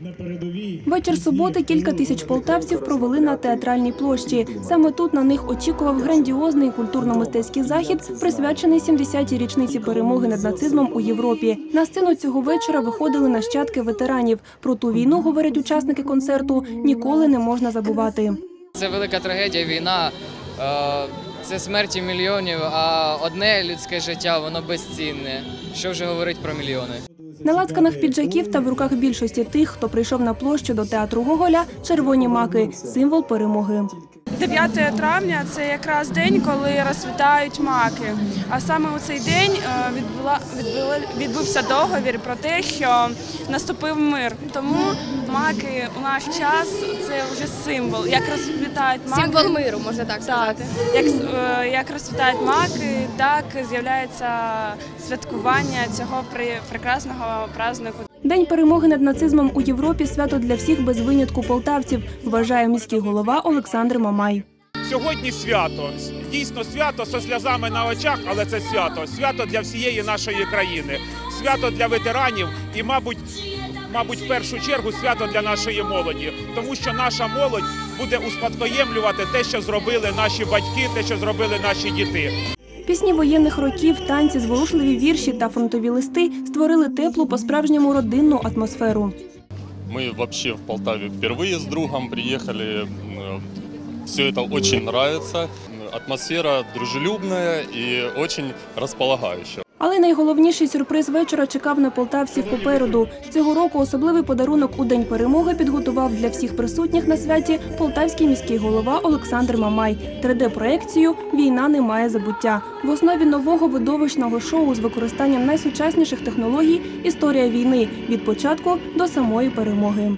на передовій. Вечір суботи кілька тисяч полтавців провели на театральній площі. Саме тут на них очікував грандіозний культурно-мистецький захід, присвячений 70-й річниці перемоги над нацизмом у Європі. На сцену цього вечора виходили нащадки ветеранів. Про ту війну, говорять учасники концерту, ніколи не можна забувати. Це велика трагедія, війна, е, це смерті мільйонів, а одне людське життя воно безцінне. Що вже говорить про мільйони? На лацканах піджаків та в руках більшості тих, хто прийшов на площу до театру Гоголя, червоні маки символ перемоги. 9 травня це якраз день, коли розцвітають маки. А саме у цей день е, відбула, відбула, відбувся договір про те, що наступив мир. Тому маки у наш час це вже символ. Як розцвітають маки, Символ миру, можна так так, сказати. як, е, як розцвітають маки, так з'являється святкування цього прекрасного празднику. День перемоги над нацизмом у Європі свято для всіх без винятку полтавців, вважає міський голова Олександр Мамай. Сьогодні свято. Дійсно свято зі сльозами на очах, але це свято. Свято для всієї нашої країни. Свято для ветеранів і, мабуть, мабуть, в першу чергу свято для нашої молоді. Тому що наша молодь буде успадкоємлювати те, що зробили наші батьки, те, що зробили наші діти. Пісні воєнних років, танці, зворушливі вірші та фронтові листи створили теплу по-справжньому родинну атмосферу. Мы вообще в Полтаве впервые с другом приехали. Все это очень нравится. Атмосфера дружелюбная и очень располагающая. Але найголовніший сюрприз вечора чекав на полтавців попереду. Цього року особливий подарунок у день перемоги підготував для всіх присутніх на святі полтавський міський голова Олександр Мамай. 3D-проекцію Війна не має забуття. В основі нового видовищного шоу з використанням найсучасніших технологій історія війни від початку до самої перемоги.